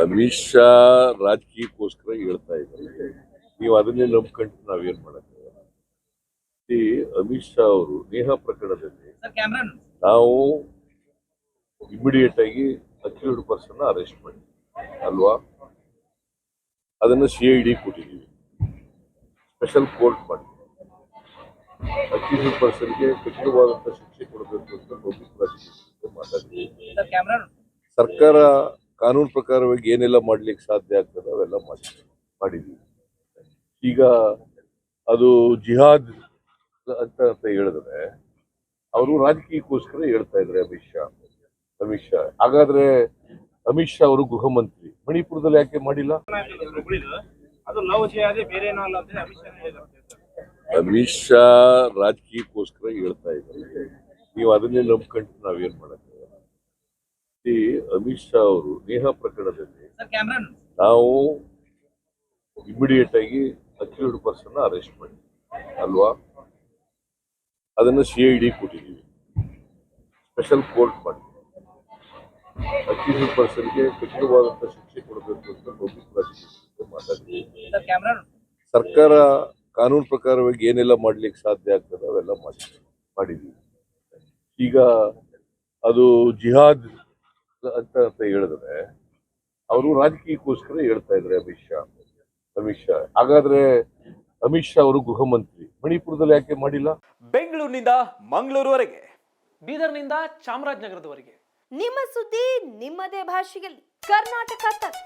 ಅಮಿತ್ ಶಾ ರಾಜಕೀಯಕ್ಕೋಸ್ಕರ ಹೇಳ್ತಾ ಇದ್ದಾರೆ. ನೀವು ಅದನ್ನೇ ನಂಬ್ಕೊಂಡು ನಾವೇನ್ ಮಾಡಕ್ಕಾಗಲ್ಲ. ಈ ಅಮಿತ್ ಶಾ ಅವರು ನೇಹ ಪ್ರಕರಣದಲ್ಲಿ ನಾವು ಇಮಿಡಿಯೇಟ್ ಆಗಿ ಅಕ್ಯೂರ್ಡ್ ಪರ್ಸನ್ ಅರೆಸ್ಟ್ ಮಾಡಿ. ಅಲ್ವಾ? ಅದನ್ನ ಸಿ ಐ ಡಿ ಕೊಟ್ಟಿದ್ದೀವಿ. ಸ್ಪೆಷಲ್ ಕೋರ್ಟ್ ಮಾಡಿ ಅಕ್ಯೂರ್ಡ್ ಪರ್ಸನ್ಗೆ ಕಠಿಣವಾದಂಥ ಶಿಕ್ಷೆ ಕೊಡಬೇಕು ಅಂತ ಮಾತಾಡಿದ್ದೀವಿ. ಕ್ಯಾಮ್ರಾ ಸರ್ಕಾರ ಕಾನೂನು ಪ್ರಕಾರವಾಗಿ ಏನೆಲ್ಲ ಮಾಡ್ಲಿಕ್ಕೆ ಸಾಧ್ಯ ಆಗ್ತದೆ ಅವೆಲ್ಲ ಮಾಡಿ ಮಾಡಿದ್ವಿ ಈಗ ಅದು ಜಿಹಾದ್ ಅಂತ ಅಂತ ಹೇಳಿದ್ರೆ ಅವರು ರಾಜಕೀಯಕ್ಕೋಸ್ಕರ ಹೇಳ್ತಾ ಇದ್ದಾರೆ ಅಮಿತ್ ಶಾ. ಅಮಿತ್ ಶಾ. ಹಾಗಾದ್ರೆ ಅಮಿತ್ ಶಾ ಅವರು ಗೃಹ ಮಂತ್ರಿ. ಮಣಿಪುರದಲ್ಲಿ ಯಾಕೆ ಮಾಡಿಲ್ಲ? ಅದು ಬೇರೆ ಅಮಿತ್ ಶಾ ಅಮಿತ್ ಶಾ ರಾಜಕೀಯಕ್ಕೋಸ್ಕರ ಹೇಳ್ತಾ ಇದ್ದಾರೆ. ನೀವು ಅದನ್ನೇ ನಂಬ್ಕೊಂಡು ನಾವೇನ್ ಮಾಡಕ್ಕೆ ಅಮಿತ್ ಶಾ ಅವರು ನೇಹ ಪ್ರಕರಣದಲ್ಲಿ ನಾವು ಇಮಿಡಿಯೇಟ್ ಆಗಿ ಅಕ್ಯೂರ್ಡ್ ಪರ್ಸನ್ ಅರೆಸ್ಟ್ ಮಾಡಿ ಅಲ್ವಾ? ಅದನ್ನ ಸಿ ಐ ಡಿ ಕೊಟ್ಟಿದ್ದೀವಿ. ಸ್ಪೆಷಲ್ ಕೋರ್ಟ್ ಮಾಡಿ ಅಕ್ಯೂರ್ಡ್ ಪರ್ಸನ್ಗೆ ಕಠಿಣವಾದಂಥ ಶಿಕ್ಷೆ ಕೊಡಬೇಕು ಅಂತ ಪಬ್ಲಿಕ್ ಪ್ರಾಸಿಕ್ಯೂಷನ್ ಕ್ಯಾಮ್ರಾ ಸರ್ಕಾರ ಕಾನೂನು ಪ್ರಕಾರವಾಗಿ ಏನೆಲ್ಲ ಮಾಡ್ಲಿಕ್ಕೆ ಸಾಧ್ಯ ಆಗ್ತದೆ ಅವೆಲ್ಲ ಮಾಡಿ ಮಾಡಿದ್ವಿ. ಈಗ ಅದು ಜಿಹಾದ್ ಅಂತ ಅಂತ ಹೇಳಿದ್ರೆ ಅವರು ರಾಜಕೀಯಕ್ಕೋಸ್ಕರ ಹೇಳ್ತಾ ಇದ್ದಾರೆ ಅಮಿತ್ ಶಾ. ಅಮಿತ್ ಶಾ. ಹಾಗಾದ್ರೆ ಅಮಿತ್ ಶಾ ಅವರು ಗೃಹ ಮಂತ್ರಿ. ಮಣಿಪುರದಲ್ಲಿ ಯಾಕೆ ಮಾಡಿಲ್ಲ? ಬೆಂಗಳೂರಿನಿಂದ ಮಂಗಳೂರುವರೆಗೆ ಬೀದರ್ನಿಂದ ಚಾಮರಾಜನಗರದವರೆಗೆ. ನಿಮ್ಮ ಸುದ್ದಿ ನಿಮ್ಮದೇ ಭಾಷೆಯಲ್ಲಿ. ಕರ್ನಾಟಕ ತಕ್.